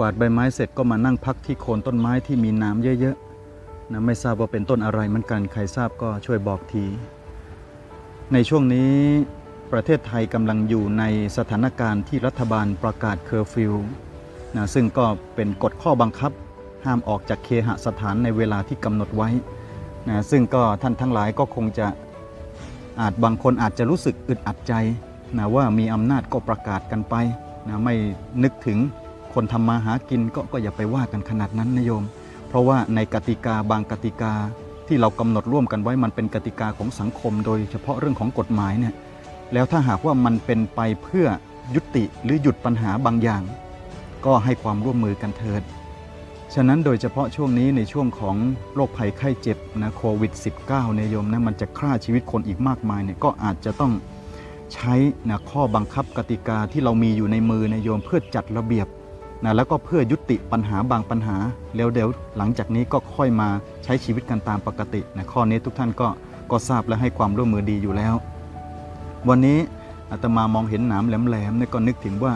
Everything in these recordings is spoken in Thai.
วาดใบไม้เสร็จก็มานั่งพักที่โคนต้นไม้ที่มีน้ำเยอะๆนะไม่ทราบว่าเป็นต้นอะไรเหมือนกันใครทราบก็ช่วยบอกที ในช่วงนี้ประเทศไทยกำลังอยู่ในสถานการณ์ที่รัฐบาลประกาศเคอร์ฟิวนะซึ่งก็เป็นกฎข้อบังคับ ห้ามออกจากเคหสถานในเวลาที่กำหนดไว้นะซึ่งก็ท่านทั้งหลายก็คงจะอาจบางคนอาจจะรู้สึกอึดอัดใจนะว่ามีอำนาจก็ประกาศกันไปนะไม่นึกถึง คนทำมาหากินก็ก็อย่าไปว่ากันขนาดนั้นนะโยม เพราะว่าในกติกาบางกติกาที่เรากำหนดร่วมกันไว้มันเป็นกติกาของสังคม โดยเฉพาะเรื่องของกฎหมายเนี่ยแล้วถ้าหากว่ามันเป็นไปเพื่อยุติหรือหยุดปัญหาบางอย่าง ก็ให้ความร่วมมือกันเถิด ฉะนั้นโดยเฉพาะช่วงนี้ในช่วงของโรคภัยไข้เจ็บนะโควิด -19 เนี่ยโยมนะมันจะฆ่าชีวิตคนอีกมากมายเนี่ยก็อาจจะต้องใช้นะข้อบังคับกติกาที่เรามีอยู่ในมือนโยมเพื่อจัดระเบียบ นะแล้วก็เพื่อยุติปัญหาบางปัญหาแล้วเดี๋ยวหลังจากนี้ก็ค่อยมาใช้ชีวิตกันตามปกตินะข้อนี้ทุกท่านก็ก็ทราบและให้ความร่วมมือดีอยู่แล้ว วันนี้อาตมามองเห็นหนามแหลมๆเนี่ยก็นึกถึงว่า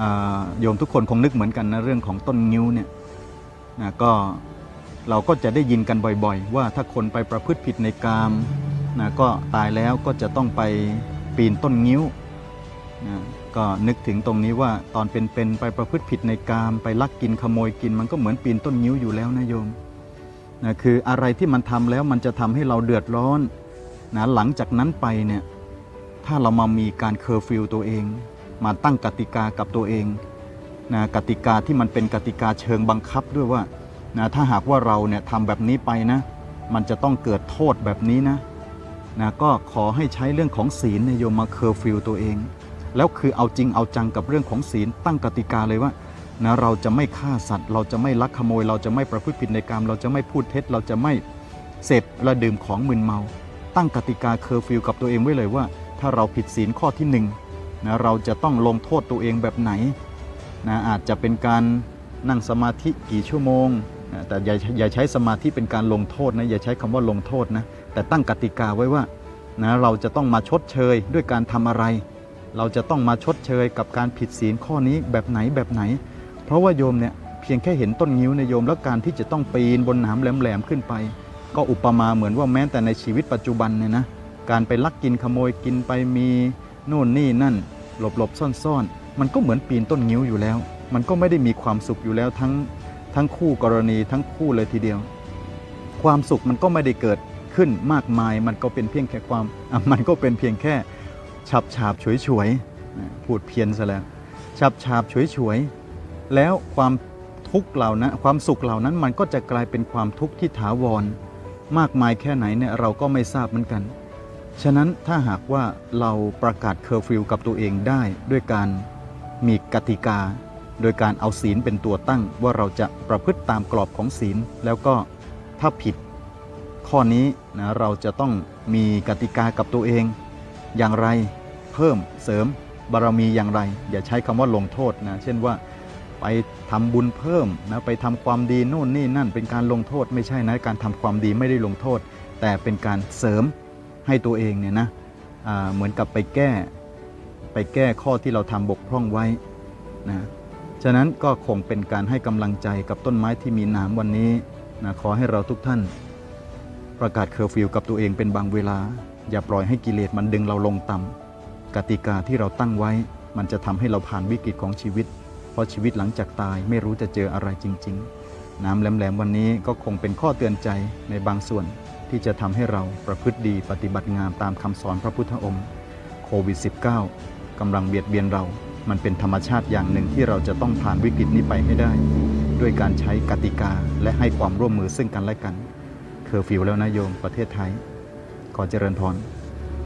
อ่าโยมทุกคนคงนึกเหมือนกันนะเรื่องของต้นงิ้วเนี่ยนะก็เราก็จะได้ยินกันบ่อยๆ ว่าถ้าคนไปประพฤติผิดในกามนะก็ตายแล้วก็จะต้องไปปีนต้นงิ้วนะ ก็นึกถึงตรงนี้ว่าตอนเป็นๆไปประพฤติผิดในกามไปลักกินขโมยกิน มันก็เหมือนปีนต้นงิ้วอยู่แล้วนะโยมนะคืออะไรที่มันทำแล้วมันจะทำให้เราเดือดร้อนนะหลังจากนั้นไปเนี่ยถ้าเรามามีการเคอร์ฟิวตัวเอง มาตั้งกติกากับตัวเองนะกติกาที่มันเป็นกติกาเชิงบังคับด้วยว่านะถ้าหากว่าเราเนี่ยทำแบบนี้ไปนะมันจะต้องเกิดโทษแบบนี้นะนะก็ขอให้ใช้เรื่องของศีลนโยมมาเคอร์ฟิวตัวเอง แล้วคือเอาจริงเอาจังกับเรื่องของศีลตั้งกติกาเลยว่านะเราจะไม่ฆ่าสัตว์ เราจะไม่ลักขโมย เราจะไม่ประพฤติผิดในกรรม เราจะไม่พูดเท็จ เราจะไม่เสพและดื่มของมึนเมา ตั้งกติกาเคอร์ฟิวกับตัวเองไว้เลยว่า ถ้าเราผิดศีลข้อที่หนึ่งนะเราจะต้องลงโทษตัวเองแบบไหนนะอาจจะเป็นการนั่งสมาธิกี่ชั่วโมงนะแต่อย่าอย่าใช้สมาธิเป็นการลงโทษนะอย่าใช้คำว่าลงโทษนะแต่ตั้งกติกาไว้ว่านะเราจะต้องมาชดเชยด้วยการทำอะไร เราจะต้องมาชดเชยกับการผิดศีลข้อนี้แบบไหนแบบไหน เพราะว่าโยมเนี่ยเพียงแค่เห็นต้นงิ้วในโยมแล้วการที่จะต้องปีนบนหนามแหลมๆขึ้นไป ก็อุปมาเหมือนว่าแม้แต่ในชีวิตปัจจุบันเนี่ยนะการไปลักกินขโมยกินไปมีนู่นนี่นั่น หลบหลบซ่อนซ่อนๆ มันก็เหมือนปีนต้นงิ้วอยู่แล้ว มันก็ไม่ได้มีความสุขอยู่แล้วทั้งทั้งคู่กรณีทั้งคู่เลยทีเดียว ความสุขมันก็ไม่ได้เกิดขึ้นมากมาย มันก็เป็นเพียงแค่ความมันก็เป็นเพียงแค่ ฉับฉาบฉวยฉวยพูดเพี้ยนซะแล้วฉับฉาบฉวยฉวยแล้วความทุกข์เหล่านั้นความสุขเหล่านั้นมันก็จะกลายเป็นความทุกข์ที่ถาวร มากมายแค่ไหนเนี่ยเราก็ไม่ทราบเหมือนกัน ฉะนั้นถ้าหากว่าเราประกาศเคอร์ฟิวกับตัวเองได้ด้วยการมีกติกา โดยการเอาศีลเป็นตัวตั้งว่าเราจะประพฤติตามกรอบของศีล แล้วก็ถ้าผิดข้อนี้นะเราจะต้องมีกติกากับตัวเอง อย่างไรเพิ่มเสริมบารมีอย่างไร อย่าใช้คำว่าลงโทษนะ เช่นว่าไปทำบุญเพิ่มนะไปทำความดีโน่นนี่นั่นเป็นการลงโทษไม่ใช่นะการทำความดีไม่ได้ลงโทษ แต่เป็นการเสริมให้ตัวเองเนี่ยนะเหมือนกับไปแก้ ไปแก้ข้อที่เราทำบกพร่องไว้นะฉะนั้นก็คงเป็นการให้กำลังใจกับต้นไม้ที่มีหนามวันนี้นะขอให้เราทุกท่านประกาศเคอร์ฟิวกับตัวเองเป็นบางเวลา อย่าปล่อยให้กิเลสมันดึงเราลงต่ำกติกาที่เราตั้งไว้ มันจะทำให้เราผ่านวิกฤตของชีวิต เพราะชีวิตหลังจากตายไม่รู้จะเจออะไรจริง ๆ น้ำแหลมๆวันนี้ก็คงเป็นข้อเตือนใจในบางส่วนที่จะทำให้เราประพฤติดีปฏิบัติงามตามคำสอนพระพุทธองค์โควิด -19 กำลังเบียดเบียนเรา มันเป็นธรรมชาติอย่างหนึ่งที่เราจะต้องผ่านวิกฤตนี้ไปให้ได้ ด้วยการใช้กติกาและให้ความร่วมมือซึ่งกันและกัน เคอร์ฟิวแล้วนะโยมประเทศไทย ขอเจริญพร